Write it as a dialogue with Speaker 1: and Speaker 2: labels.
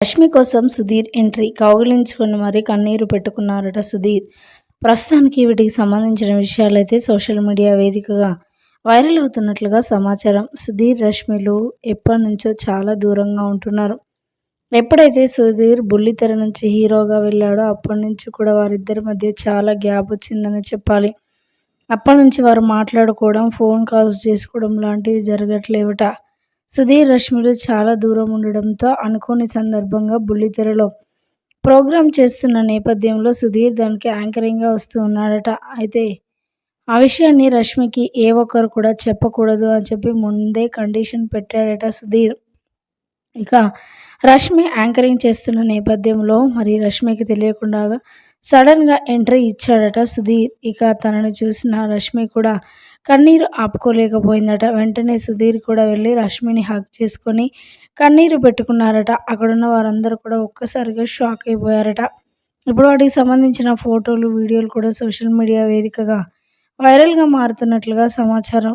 Speaker 1: రష్మి కోసం సుధీర్ ఎంట్రీ కౌగిలించుకుని మరీ కన్నీరు పెట్టుకున్నారట సుధీర్. ప్రస్తుతానికి వీటికి సంబంధించిన విషయాలైతే సోషల్ మీడియా వేదికగా వైరల్ అవుతున్నట్లుగా సమాచారం. సుధీర్ రష్మిలు ఎప్పటి నుంచో చాలా దూరంగా ఉంటున్నారు. ఎప్పుడైతే సుధీర్ బుల్లితెర నుంచి హీరోగా వెళ్ళాడో అప్పటి నుంచి కూడా వారిద్దరి మధ్య చాలా గ్యాప్ వచ్చిందని చెప్పాలి. అప్పటి నుంచి వారు మాట్లాడుకోవడం ఫోన్ కాల్స్ చేసుకోవడం లాంటివి జరగట్లేవట. సుధీర్ రష్మిలు చాలా దూరం ఉండడంతో అనుకోని సందర్భంగా బుల్లితెరలో ప్రోగ్రాం చేస్తున్న నేపథ్యంలో సుధీర్ దానికి యాంకరింగ్గా వస్తూ ఉన్నాడట. అయితే ఆ విషయాన్ని రష్మికి ఏ ఒక్కరు కూడా చెప్పకూడదు అని చెప్పి ముందే కండిషన్ పెట్టాడట సుధీర్. ఇక రష్మి యాంకరింగ్ చేస్తున్న నేపథ్యంలో మరి రష్మికి తెలియకుండా సడన్గా ఎంట్రీ ఇచ్చాడట సుధీర్. ఇక తనను చూసిన రష్మి కూడా కన్నీరు ఆపుకోలేకపోయిందట. వెంటనే సుధీర్ కూడా వెళ్ళి రష్మిని హక్ చేసుకొని కన్నీరు పెట్టుకున్నారట. అక్కడున్న వారందరూ కూడా ఒక్కసారిగా షాక్ అయిపోయారట. ఇప్పుడు వాటికి సంబంధించిన ఫోటోలు వీడియోలు కూడా సోషల్ మీడియా వేదికగా వైరల్గా మారుతున్నట్లుగా సమాచారం